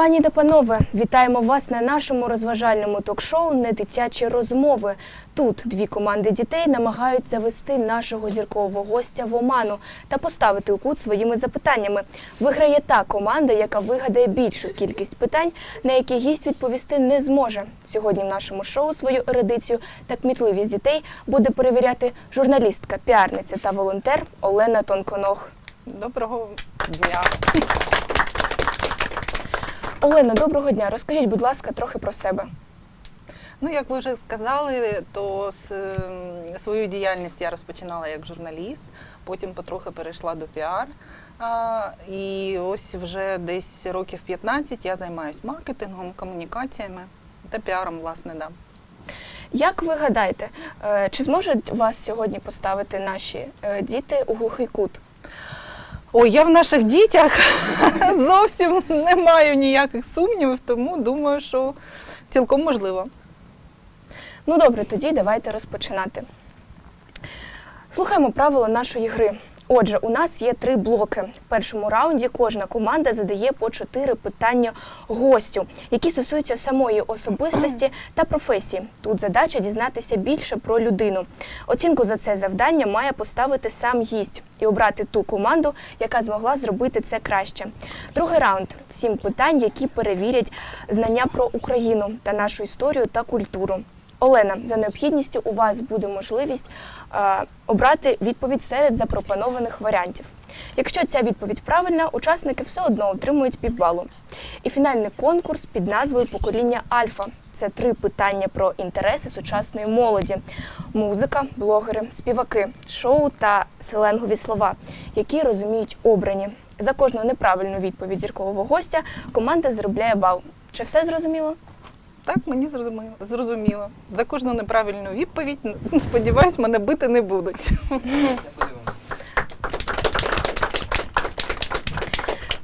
Пані та панове, вітаємо вас на нашому розважальному ток-шоу «Недитячі розмови. Тут дві команди дітей намагаються вести нашого зіркового гостя в оману та поставити у кут своїми запитаннями. Виграє та команда, яка вигадає більшу кількість питань, на які гість відповісти не зможе. Сьогодні в нашому шоу свою ерудицію та кмітливість дітей буде перевіряти журналістка, піарниця та волонтер Олена Тонконог. Доброго дня. Олена, доброго дня. Розкажіть, будь ласка, трохи про себе. Ну, як ви вже сказали, то ем, свою діяльність я розпочинала як журналіст, потім потрохи перейшла до піар. І ось вже десь років 15 я займаюся маркетингом, комунікаціями та піаром, власне, да. Як ви гадаєте, е, чи зможуть вас сьогодні поставити наші е, діти у глухий кут? Ой, я в наших дітях зовсім не маю ніяких сумнівів, тому думаю, що цілком можливо. Ну добре, тоді давайте розпочинати. Слухаємо правила нашої гри. Отже, у нас є три блоки. В першому раунді кожна команда задає по чотири питання гостю, які стосуються самої особистості та професії. Тут задача дізнатися більше про людину. Оцінку за це завдання має поставити сам гість і обрати ту команду, яка змогла зробити це краще. Другий раунд сім питань, які перевірять знання про Україну та нашу історію та культуру. Олена, за необхідністю у вас буде можливість е, обрати відповідь серед запропонованих варіантів. Якщо ця відповідь правильна, учасники все одно отримують півбалу. І фінальний конкурс під назвою Покоління Альфа. Це три питання про інтереси сучасної молоді: музика, блогери, співаки, шоу та селенгові слова, які розуміють обрані. За кожну неправильну відповідь зіркового гостя команда заробляє бал. Чи все зрозуміло? Так, мені зрозуміло. зрозуміло. За кожну неправильну відповідь, сподіваюсь, мене бити не будуть.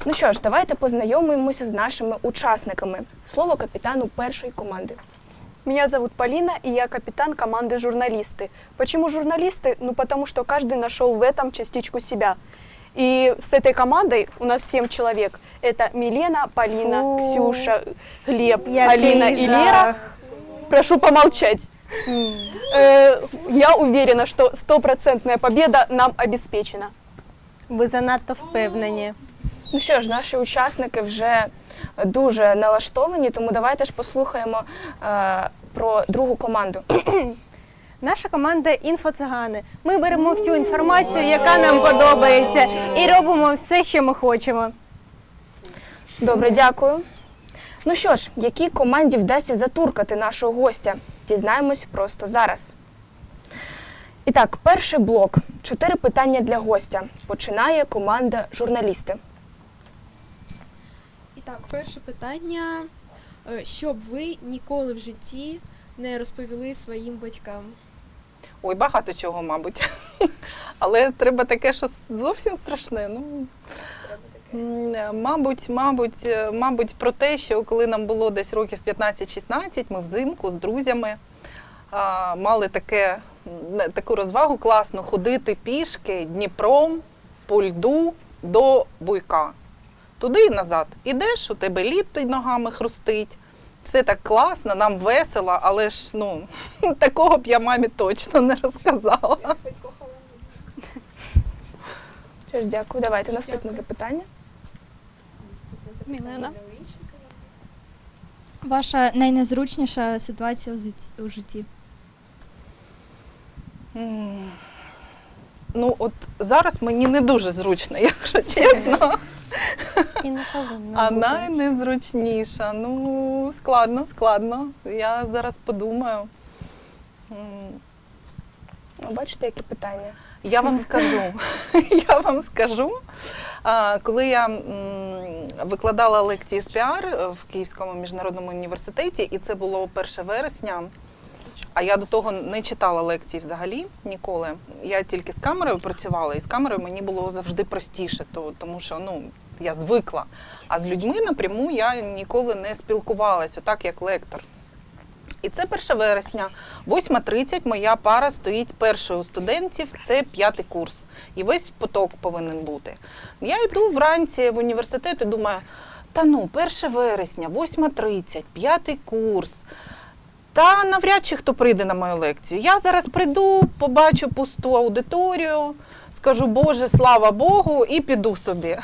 Ну що ж, давайте познайомимося з нашими учасниками. Слово капітану першої команди. Меня зовут Полина, и я капитан команды «Журналисты». Почему журналисты? Ну, потому что каждый нашел в этом частичку себя. И с этой командой у нас семь человек. Это Милена, Полина, Фу. Ксюша, Глеб, Який Алина и жах. Лера. Прошу помолчать. Э, Я уверена, что стопроцентная победа нам обеспечена. Ви занадто впевнені. Ну що ж, наші учасники вже дуже налаштовані, тому давайте ж послухаємо е, про другу команду. Наша команда інфоцигани. Ми беремо всю інформацію, яка нам подобається, і робимо все, що ми хочемо. Добре, дякую. Ну що ж, якій команді вдасться затуркати нашого гостя? Дізнаємось просто зараз. І так, перший блок. Чотири питання для гостя. Починає команда журналісти. І так, перше питання. Е, Що б ви ніколи в житті не розповіли своїм батькам? Ой, багато чого, мабуть. Але треба таке, що зовсім страшне. Ну, мабуть, мабуть, е, мабуть, про те, що коли нам було десь років 15-16, ми взимку з друзями а, мали таке, таку розвагу класну ходити пішки Дніпром по льду до буйка. Туди і назад. Ідеш, у тебе лід під ногами хрустить. Все так класно, нам весело, але ж ну такого б я мамі точно не розказала. Що ж, дякую. Давайте наступне Дякую. запитання. Мілена. Ваша найнезручніша ситуація у зит- у житті? М, Ну, от зараз мені не дуже зручно, якщо чесно. І не повинно А бути. найнезручніша. Ну, складно, складно. Я зараз подумаю. М, бачите, які питання? Я вам скажу. Я вам скажу. А, Коли я м, викладала лекції з піар в Київському міжнародному університеті, і це було 1 вересня. А я до того не читала лекцій взагалі ніколи. Я тільки з камерою працювала, і з камерою мені було завжди простіше, то, тому що ну, я звикла. А з людьми напряму я ніколи не спілкувалася, отак як лектор. І це 1 вересня, 8.30 моя пара стоїть першою у студентів, це п'ятий курс. І весь поток повинен бути. Я йду вранці в університет і думаю, Та ну, 1 вересня, 8.30, п'ятий курс. Та навряд чи хто прийде на мою лекцію. Я зараз прийду, побачу пусту аудиторію, скажу Боже, слава Богу, і піду собі.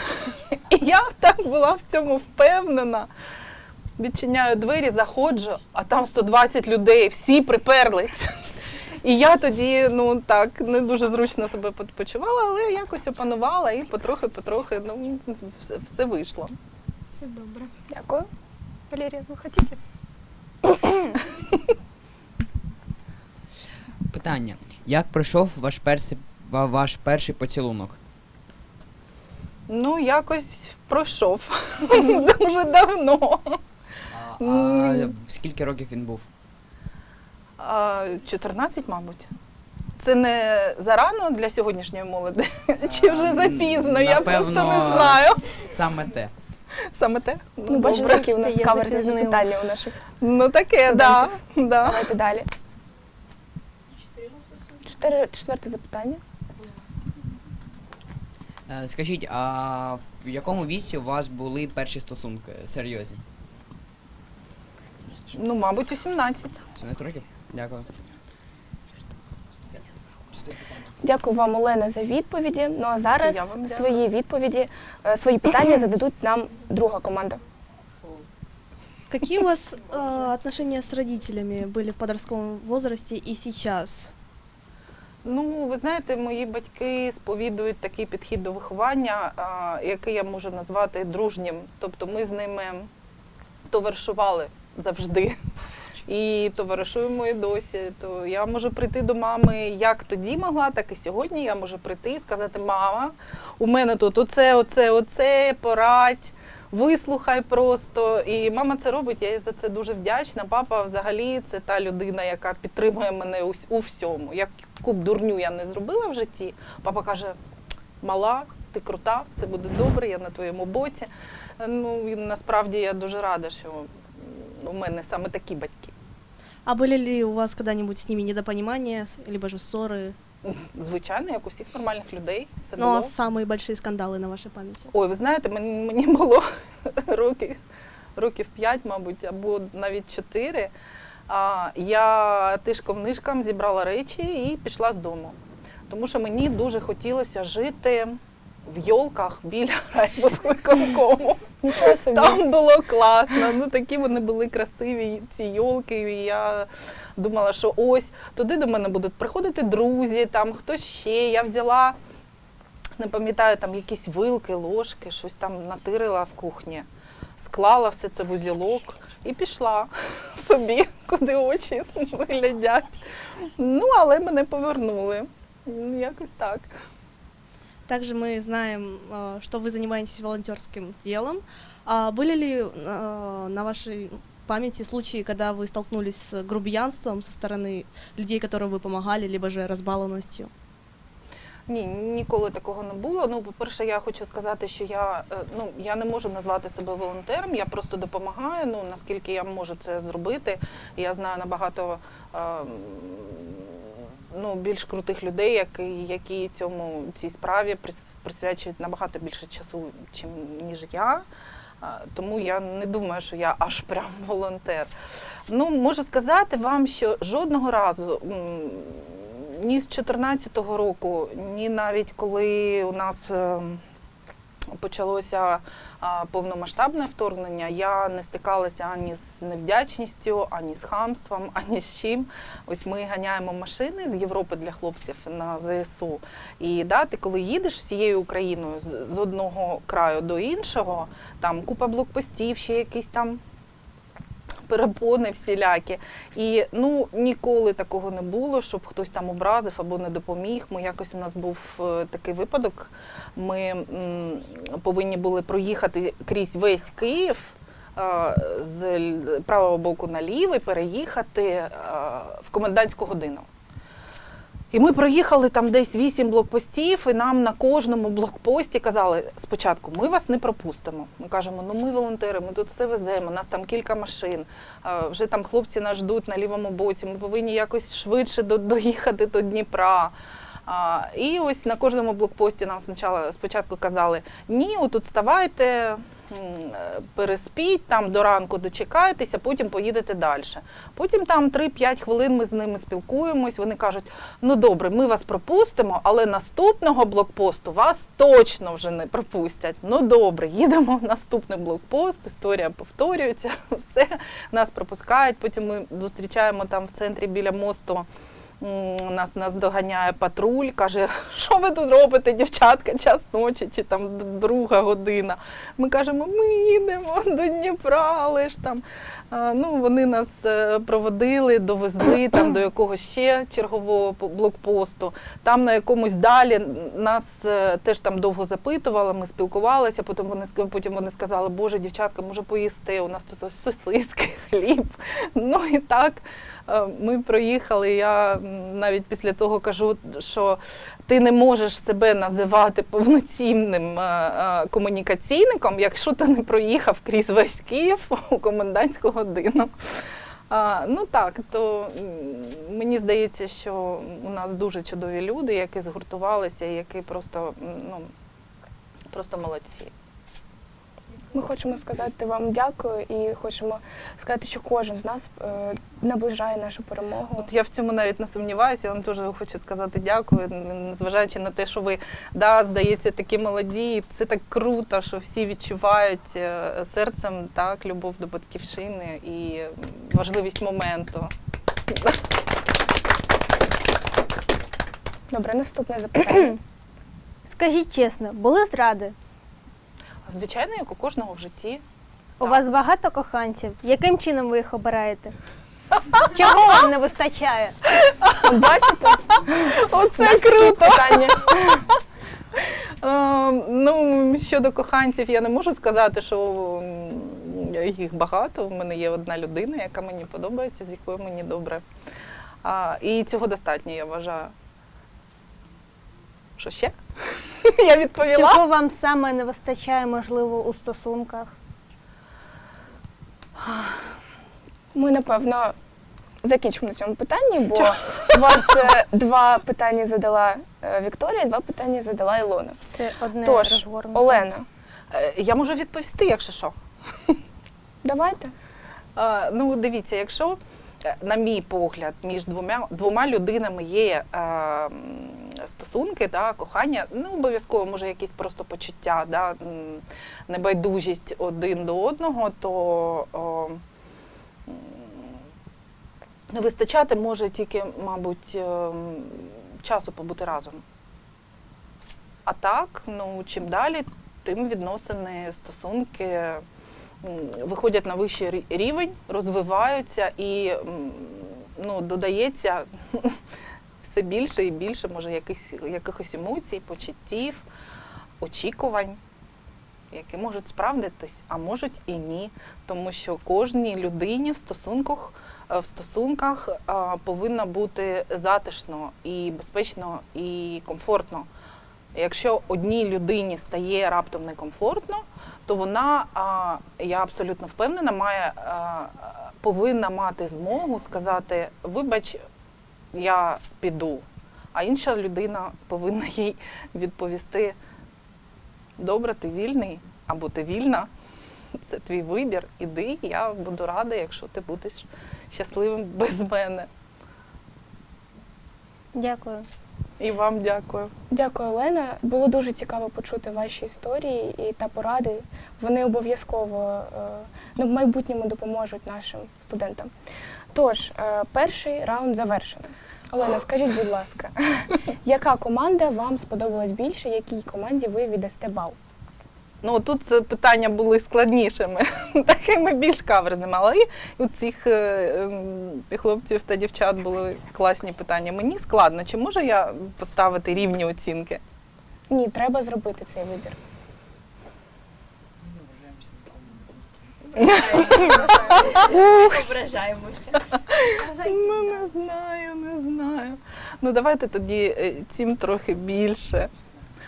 І я так була в цьому впевнена. Відчиняю двері, заходжу, а там 120 людей, всі приперлись. І я тоді, ну так, не дуже зручно себе по- почувала, але якось опанувала і потрохи-потрохи ну, все, все вийшло. Це добре. Дякую. Валерия, вы хотите? Питання. Як пройшов ваш перший, ва- ваш перший поцілунок? Ну, якось пройшов дуже давно. А, а скільки років він був? А, 14, мабуть. Це не зарано для сьогоднішньої молоді? Чи вже запізно? Я просто не Напевно, знаю. Саме те. Саме те? Ну, бачите, добре. які у нас Я каверзні запитання у наших. Ну таке, да, да. Давайте далі. Чотири, четверте запитання. Е, Скажіть, а в якому віці у вас були перші стосунки серйозні? Ну, мабуть, у 17. 17 років? Дякую. Дякую вам, Олена, за відповіді. Ну а зараз вам дякую. свої відповіді, е, свої питання зададуть нам друга команда. Какие у вас э, отношения с родителями были в подростковом возрасте и сейчас? Ну, ви знаєте, мої батьки сповідують такий підхід до виховання, який я можу назвати дружнім. Тобто ми з ними товаришували завжди. І товаришуємо і досі. То я можу прийти до мами як тоді могла, так і сьогодні. Я можу прийти і сказати: мама, у мене тут оце, оце, оце, порадь, вислухай просто. І мама це робить, я їй за це дуже вдячна. Папа взагалі це та людина, яка підтримує мене у, всьому. б дурню я не зробила в житті, папа каже: мала, ти крута, все буде добре, я на твоєму боці. Ну, і насправді я дуже рада, що м, у мене саме такі батьки. А были ли у вас когда-нибудь с ними недопонимания, либо же ссоры? Звичайно, як у всіх нормальних людей. Це Ну було. а самые большие скандалы на вашей памяти? Ой, ви знаєте, мені, мені було років, років 5, мабуть, або навіть 4. А, я тишком-нишком зібрала речі і пішла з дому. Тому що мені дуже хотілося жити в йолках біля райвиконкому. Там було класно. Ну такі вони були красиві, ці йолки. І я думала, що ось туди до мене будуть приходити друзі, там хтось ще. Я взяла, не пам'ятаю, там якісь вилки, ложки, щось там натирила в кухні, склала все це в узілок і пішла собі, куди очі виглядять. Ну, але мене повернули. Ну, Якось так. Также мы знаем, э, что вы занимаетесь волонтерским делом. А были ли э, на вашей памяти случаи, когда вы столкнулись с грубиянством со стороны людей, которым вы помогали, либо же разбалованностью? Ні, ніколи такого не було. Ну, по-перше, я хочу сказати, що я, е, ну, я не можу назвати себе волонтером, я просто допомагаю, ну, наскільки я можу це зробити. Я знаю набагато е, ну, більш крутих людей, які, які цьому, цій справі присвячують набагато більше часу, чим, ніж я. Е, Тому я не думаю, що я аж прям волонтер. Ну, можу сказати вам, що жодного разу ні з 2014 року, ні навіть коли у нас е, почалося повномасштабне вторгнення, я не стикалася ані з невдячністю, ані з хамством, ані з чим. Ось ми ганяємо машини з Європи для хлопців на ЗСУ. І да, ти коли їдеш всією Україною з, одного краю до іншого, там купа блокпостів, ще якісь там перепони всілякі. І ну ніколи такого не було, щоб хтось там образив або не допоміг. Ми якось у нас був е, такий випадок. Ми м, повинні були проїхати крізь весь Київ. е, З правого боку на лівий переїхати е, в комендантську годину. І ми проїхали там десь вісім блокпостів, і нам на кожному блокпості казали спочатку, ми вас не пропустимо. Ми кажемо, ну ми волонтери, ми тут все веземо, нас там кілька машин, вже там хлопці нас ждуть на лівому боці, ми повинні якось швидше до- доїхати до Дніпра. А, і ось на кожному блокпості нам спочатку, казали, ні, отут ставайте, переспіть, там до ранку дочекаєтеся, потім поїдете далі. Потім там 3-5 хвилин ми з ними спілкуємось. Вони кажуть: ну добре, ми вас пропустимо, але наступного блокпосту вас точно вже не пропустять. Ну добре, їдемо в наступний блокпост, історія повторюється, все нас пропускають. Потім ми зустрічаємо там в центрі біля мосту. Нас нас доганяє патруль, каже, що ви тут робите, дівчатка, час ночі чи там друга година. Ми кажемо, ми їдемо до Дніпра, але ж там. А, Ну, вони нас е, проводили, довезли там до якогось ще чергового блокпосту. Там на якомусь далі нас е, теж там довго запитували, ми спілкувалися. Потім вони потім вони сказали, Боже, дівчатка, може поїсти, у нас тут сосиски, хліб. Ну і так ми проїхали. Я навіть після того кажу, що ти не можеш себе називати повноцінним е, е, комунікаційником, якщо ти не проїхав крізь весь Київ у комендантську годину. А, ну так, то мені здається, що у нас дуже чудові люди, які згуртувалися які просто, ну, просто молодці. Ми хочемо сказати вам дякую і хочемо сказати, що кожен з нас е, наближає нашу перемогу. От я в цьому навіть не сумніваюся. Я вам дуже хочу сказати дякую, незважаючи на те, що ви да, здається, такі молоді. і Це так круто, що всі відчувають е, серцем так любов до батьківщини і важливість моменту. Добре, наступне запитання. Скажіть чесно, були зради? Звичайно, як у кожного в житті. У Так. вас багато коханців. Яким чином ви їх обираєте? Чого вам не вистачає? Бачите? Оце круто! Питання. Е, ну, щодо коханців, я не можу сказати, що їх багато. У мене є одна людина, яка мені подобається, з якою мені добре. А, і цього достатньо, я вважаю. Що ще? Я відповіла. Чого вам саме не вистачає, можливо, у стосунках? Ми напевно закінчимо на цьому питанні, бо у вас е, два питання задала е, Вікторія, два питання задала Ілона. Це одне Тож, розгорнуте. Олена, Е, Я можу відповісти, якщо що. давайте. А, ну, дивіться, якщо, е, на мій погляд, між двома, двома людинами є е, м, стосунки, да, кохання, не обов'язково може якісь просто почуття, да, небайдужість один до одного, то о, не вистачати може тільки, мабуть, ем, часу побути разом. А так, ну, чим далі, тим відносини, стосунки виходять на вищий рівень, розвиваються і ну, додається все більше і більше, може, якихось, якихось емоцій, почуттів, очікувань, які можуть справдитись, а можуть і ні. Тому що кожній людині в стосунках, е, в стосунках а, повинно бути затишно і безпечно і комфортно. Якщо одній людині стає раптом некомфортно, то вона, я абсолютно впевнена, має а, повинна мати змогу сказати: вибач, я піду. А інша людина повинна їй відповісти: добре, ти вільний або ти вільна. Це твій вибір. Іди, я буду рада, якщо ти будеш щасливим без мене. Дякую. І вам дякую. Дякую, Олена. Було дуже цікаво почути ваші історії і та поради. Вони обов'язково е, ну, в майбутньому допоможуть нашим студентам. Тож, е, перший раунд завершено. Олена, скажіть, будь ласка, яка команда вам сподобалась більше, якій команді ви віддасте бал? Ну тут е, питання були складнішими, такими більш каверзними. Але і у цих е, ем, хлопців та дівчат були класні питання. Мені складно, чи можу я поставити рівні оцінки? Ні, треба зробити цей вибір. Ну не знаю, не знаю. Ну давайте тоді е, цим трохи більше.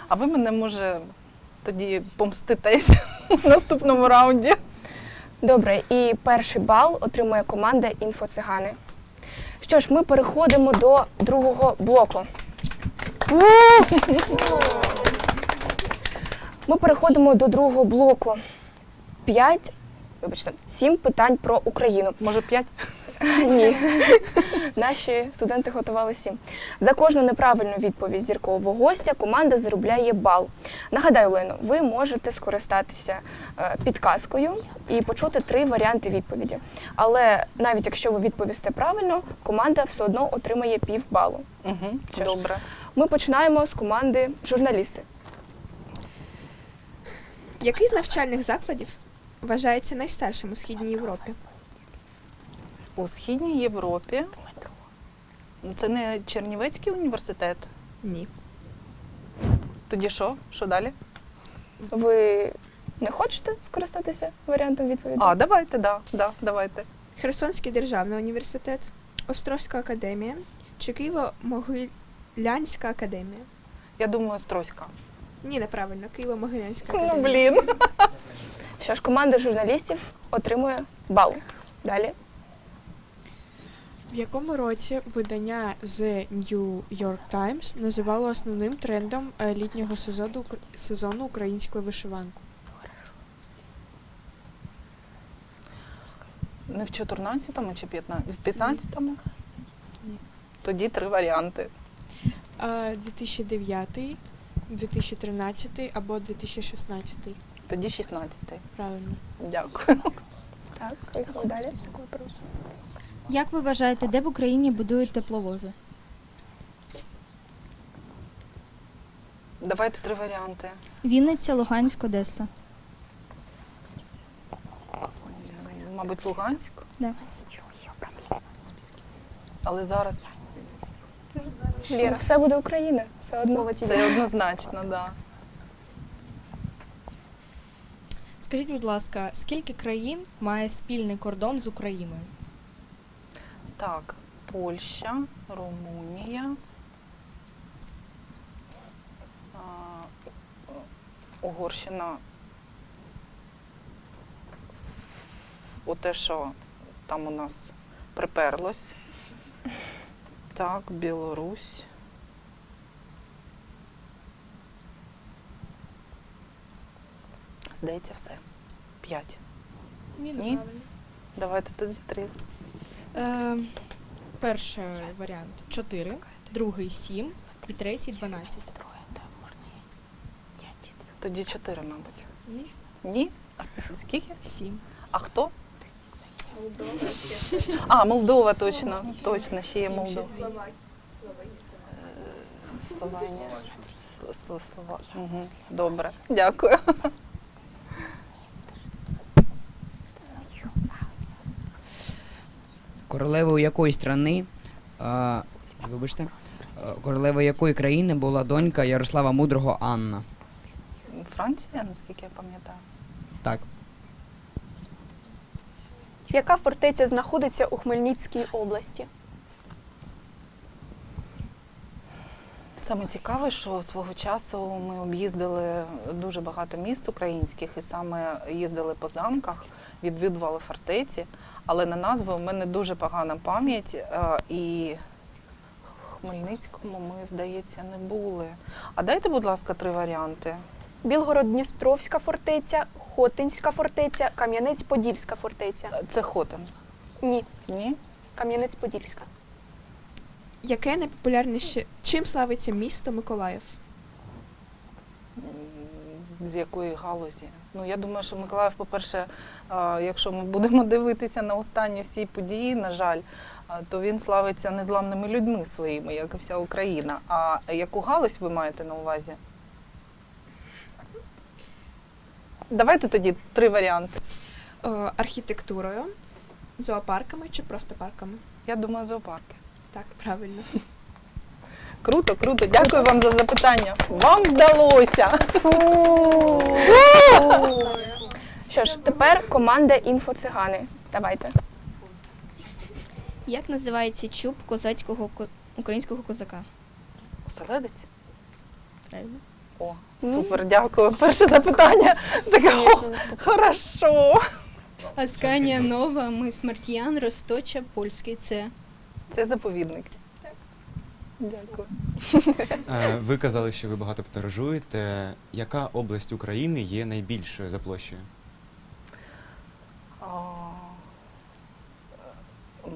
А ви мене може тоді помститесь в наступному раунді. Добре, і перший бал отримує команда інфоцигани. Що ж, ми переходимо до другого блоку. Ми переходимо до другого блоку. п'ять, вибачте, сім питань про Україну. Може, п'ять? Ні. Наші студенти готували сім. За кожну неправильну відповідь зіркового гостя команда заробляє бал. Нагадаю, Лено, ви можете скористатися е, підказкою і почути три варіанти відповіді. Але навіть якщо ви відповісте правильно, команда все одно отримає пів балу. Угу. Що ж. Добре. Ми починаємо з команди журналісти. Який з навчальних закладів вважається найстаршим у Східній Європі? У Східній Європі. Ну, Це не Чернівецький університет. Ні. Тоді що? Що далі? Ви не хочете скористатися варіантом відповіді? А, давайте, да, да, давайте. Херсонський державний університет, Острозька академія чи Києво-Могилянська академія? Я думаю, Стройська. Ні, неправильно, Києво-Могилянська Ну, блін. Що ж, команда журналістів отримує бал. Далі. В якому році видання The New York Times називало основним трендом е, літнього сезону, сезону української вишиванку? Не в 14-му чи 15-му? В 15-му? Тоді три варіанти. Е, 2009, 2013 або 2016. Тоді 16-й. Правильно. Дякую. Так, поїхали далі. Як ви вважаєте, де в Україні будують тепловози? Давайте три варіанти. Вінниця, Луганськ, Одеса. Мабуть, Луганськ. Да. Але зараз Ліра, все буде Україна. Все одно. це однозначно, так. Да. Скажіть, будь ласка, скільки країн має спільний кордон з Україною? Так, Польща, Румунія. Угорщина. Оте, що там у нас приперлось. Так, Білорусь. Здається, все. П'ять. Ні? Давайте тоді три. Е, перший варіант 4, другий 7 і третій 12. Тоді чотири, мабуть. Ні. Ні? А с- скільки? 7. А хто? Молдова, А, Молдова точно. Точно, ще є Молдова. Е, Словенія. С- Слова. Угу. Добре. Дякую. Королевою якої страни, а, вибачте, королевою якої країни була донька Ярослава Мудрого Анна? Франція, наскільки я пам'ятаю. Так. Яка фортеця знаходиться у Хмельницькій області? Саме цікаве, що свого часу ми об'їздили дуже багато міст українських і саме їздили по замках, відвідували фортеці, але на назви у мене дуже погана пам'ять. е, І в Хмельницькому ми, здається, не були. А дайте, будь ласка, три варіанти. Білгород-Дністровська фортеця, Хотинська фортеця, Кам'янець-Подільська фортеця. Е, Це Хотин. Ні, Ні? Кам'янець-Подільська. Яке найпопулярніше? Чим славиться місто Миколаїв? З якої галузі? Ну, я думаю, що Миколаїв, по-перше, якщо ми будемо дивитися на останні всі події, на жаль, то він славиться незламними людьми своїми, як і вся Україна. А яку галузь ви маєте на увазі? Давайте тоді три варіанти. Е, Архітектурою, зоопарками чи просто парками? Я думаю, зоопарки. Так, правильно. Круто, круто. Дякую вам за запитання. Вам вдалося. Що ж, тепер команда інфоцигани. Давайте. Як називається чуб козацького українського козака? Оселедець? Правильно. О, супер, дякую. Перше запитання. Таке, о, хорошо. Асканія Нова, ми Смерт'ян, Росточа, Польський. Це Це заповідник. Дякую. Е, Ви казали, що ви багато подорожуєте. Яка область України є найбільшою за площею? А,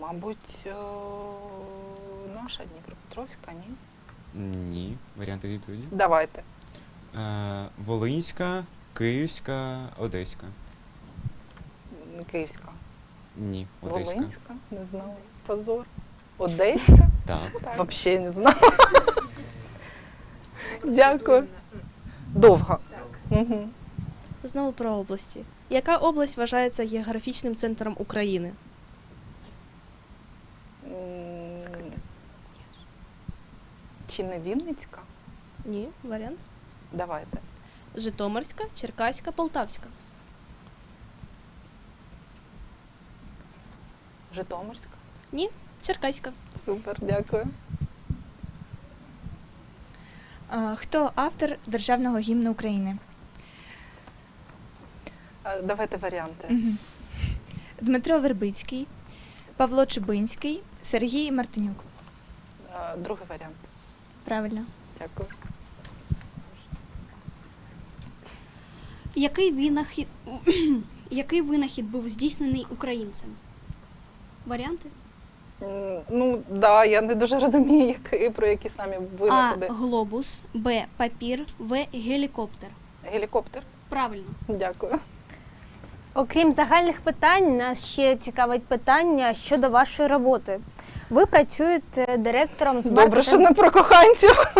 мабуть, е, наша Дніпропетровська, ні? Ні. Варіанти відповіді. Давайте. Е, Волинська, Київська, Одеська. Київська. Ні, Одеська. Волинська, не знала. Позор. Одеська? Так. Взагалі не знала. Дякую. Довго. Угу. Знову про області. Яка область вважається географічним центром України? Чи не Вінницька? Ні, варіант. Давайте. Житомирська, Черкаська, Полтавська. Житомирська. Ні, Черкаська. Супер, дякую. А, Хто автор державного гімну України? Давайте варіанти. Мгм. Дмитро Вербицький, Павло Чубинський, Сергій Мартинюк. Другий варіант. Правильно. Дякую. Який винахід, який винахід був здійснений українцем? Варіанти? Ну, да, я не дуже розумію, як, про які самі А. Глобус, Б. Папір, В. Гелікоптер. Гелікоптер. Правильно. Дякую. Окрім загальних питань, нас ще цікавить питання щодо вашої роботи. Ви працюєте директором з Добре, що не про коханців.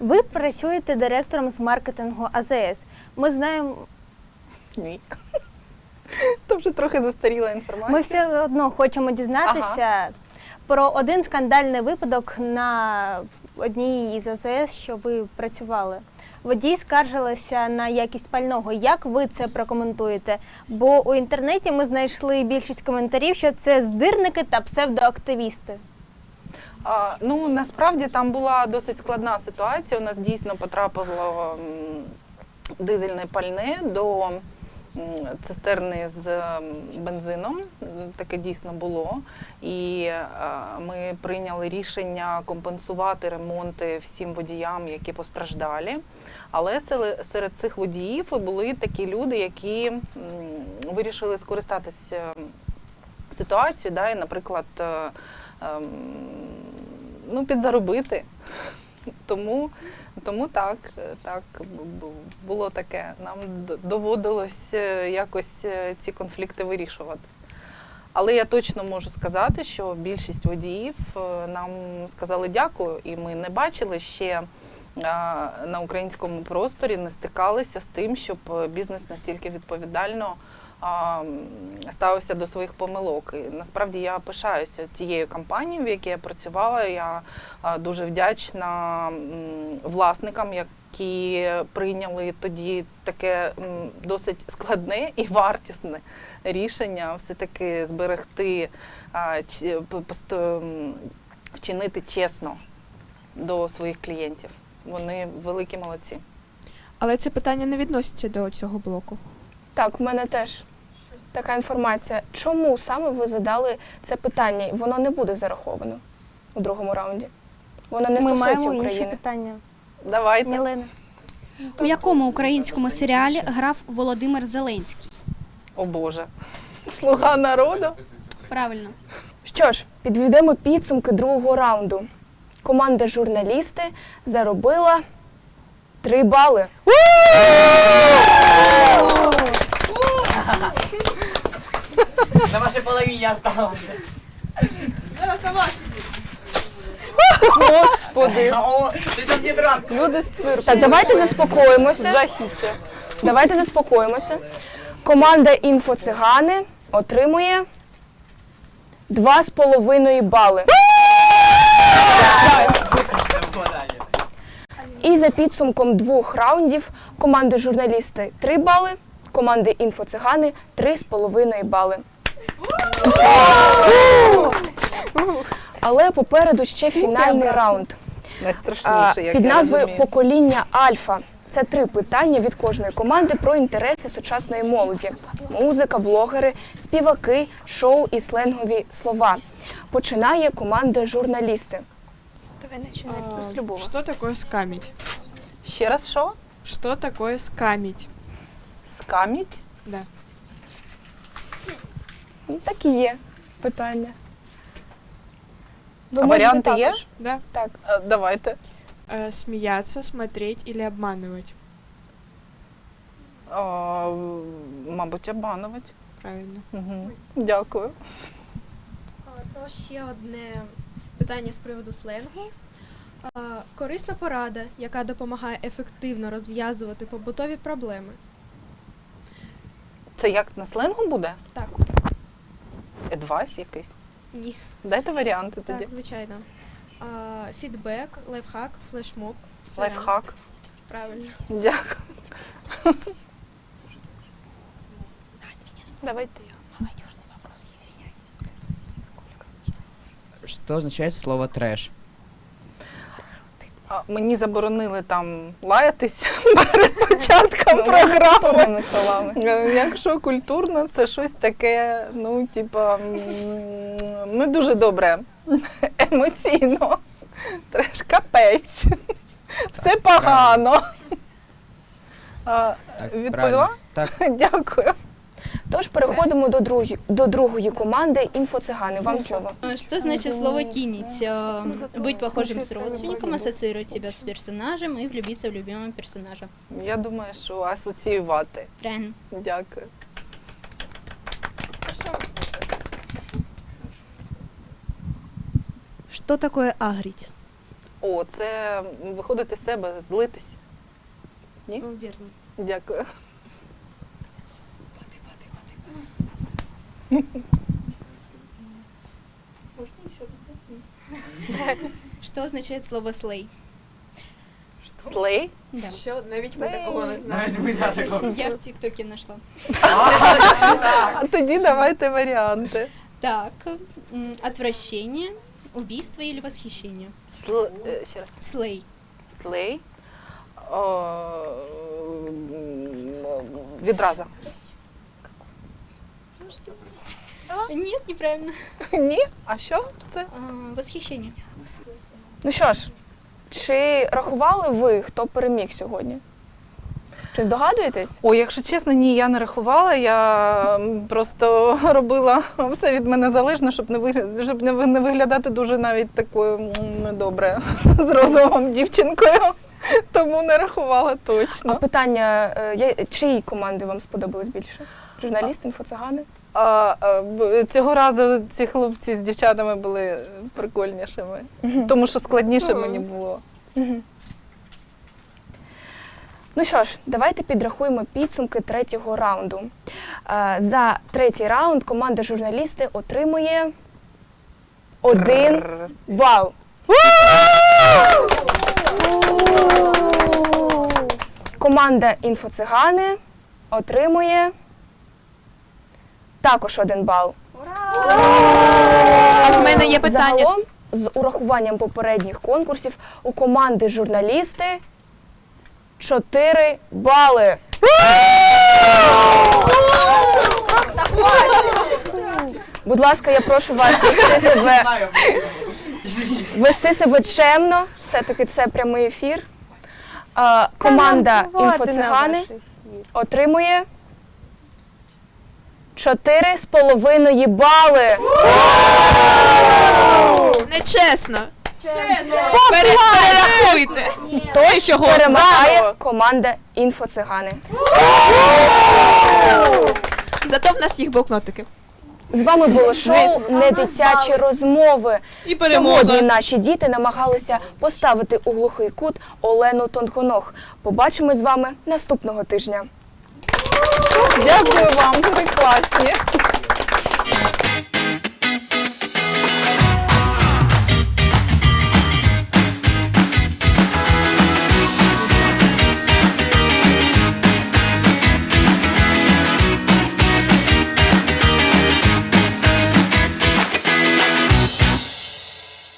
Ви працюєте директором з маркетингу АЗС. Ми знаємо, Ні. Це вже трохи застаріла інформація. ми все одно хочемо дізнатися про один скандальний випадок на одній із АЗС, що ви працювали. Водій скаржилися на якість пального. Як ви це прокоментуєте? Бо у інтернеті ми знайшли більшість коментарів, що це здирники та псевдоактивісти. А, ну насправді там була досить складна ситуація. У нас дійсно потрапило дизельне пальне до цистерни з бензином. Таке дійсно було. І е, ми прийняли рішення компенсувати ремонти всім водіям, які постраждалі. Але серед цих водіїв були такі люди, які вирішили скористатися ситуацією, да, і, наприклад, е, ем, ну, підзаробити. Тому, тому так, так бу- бу- було таке. Нам доводилось е, якось е, ці конфлікти вирішувати. Але я точно можу сказати, що більшість водіїв е, нам сказали дякую, і ми не бачили ще на українському просторі, не стикалися з тим, щоб бізнес настільки відповідально ставився до своїх помилок. І насправді я пишаюся тією компанією, в якій я працювала. Я а, дуже вдячна м, власникам, які прийняли тоді таке м, досить складне і вартісне рішення все-таки зберегти, а, чи- посто- вчинити чесно до своїх клієнтів. Вони великі молодці. Але це питання не відноситься до цього блоку. Так, в мене теж така інформація. Чому саме ви задали це питання? Воно не буде зараховано у другому раунді. Воно не Ми стосується маємо інше України. питання. Давайте. Мілена. У якому українському серіалі грав Володимир Зеленський? О Боже. Слуга народу. Правильно. Що ж, підведемо підсумки другого раунду. Команда журналісти заробила 3 бали. На половине осталось. Господи. О, ты там не. Люди з цирку. Так, давайте заспокоїмося. Жахіття. Давайте заспокоїмося. Команда інфоцигани отримує 2,5 бали. І за підсумком двох раундів команди журналісти 3 бали, команди інфоцигани 3,5 бали. Але попереду ще фінальний раунд. Найстрашніше, як під я назвою розумію. Покоління Альфа. Це три питання від кожної команди про інтереси сучасної молоді: музика, блогери, співаки, шоу і сленгові слова. Починає команда журналісти. Давай с любого. Что такое скамить? Ще раз що? Что такое скамить? Скаміть? Да. Ну, Так і є питання. Ви А можете варіанти є? також. Да. Так. Е, Давайте. Э, смеяться, смотреть или обманывать? А, мабуть, обманувати. Правильно. Угу. Дякую. А, То ще одне питання з приводу сленгу. А, Корисна порада, яка допомагає ефективно розв'язувати побутові проблеми. Це як на сленгу буде? Так, Едвайс якийсь? ні. Дайте варіанти тоді. Так, звичайно. А, Фідбек, лайфхак, флешмоб. Лайфхак. Правильно. Дякую. Давайте я. Что означает слово трэш? А, мені заборонили там лаятись перед початком програми. Словами. Якщо культурно, це щось таке, ну, типа, не дуже добре. Емоційно. Треш капець. Все погано. Так, Відповіла? Так. Дякую. Тож переходимо до другої, до другої команди інфоцигани. Вам слово. А Что значит слово «кинить»? А, Быть похожим с родственником, ассоциировать себя с персонажем и влюбиться в любимого персонажа. Я думаю, що асоціювати. Правильно. Дякую. Что такое агрить? О, це виходити з себе, злитись. Ні? Ну, верно. Дякую. Что означает слово «слей»? Слей? Да. Що, навіть ми такого не Навіть ми да, такого. Я в ТикТоке нашла. А тоді давайте варіанти. Так, м, отвращение, убийство или восхищение? Сл... е, Ще раз. Слей. Слей. О, м, Відраза. Нет, неправильно. Ні? А що це? А, Восхищение. Ну що ж, чи рахували ви, хто переміг сьогодні? Чи здогадуєтесь? Ой, якщо чесно, ні, я не рахувала. Я м, просто робила все від мене залежно, щоб не виглядати, щоб не ви- не виглядати дуже навіть такою м, недобре з розумом дівчинкою. Тому не рахувала точно. А питання, е, я- чиї команди вам сподобались більше? Журналісти, інфоцигани? А, а, б- цього разу ці хлопці з дівчатами були прикольнішими, тому що складніше мені було. Мгм. Ну що ж, давайте підрахуємо підсумки третього раунду. Е, За третій раунд команда журналісти отримує один бал. Команда інфоцигани отримує також один бал. А в мене є питання. Загалом, з урахуванням попередніх конкурсів, у команди журналісти 4 бали. Будь ласка, я прошу вас вести себе, вести себе чемно. Все-таки це прямий ефір. А, команда інфоцигани отримує 4,5 бали. Нечесно. Пере- Перерахуйте. Тож чого? перемагає команда інфоцигани. Зато в нас їх блокнотики. З вами було шоу не дитячі розмови. І. Сьогодні наші діти намагалися поставити у глухий кут Олену Тонконог. Побачимось з вами наступного тижня. Дякую вам, ви класні.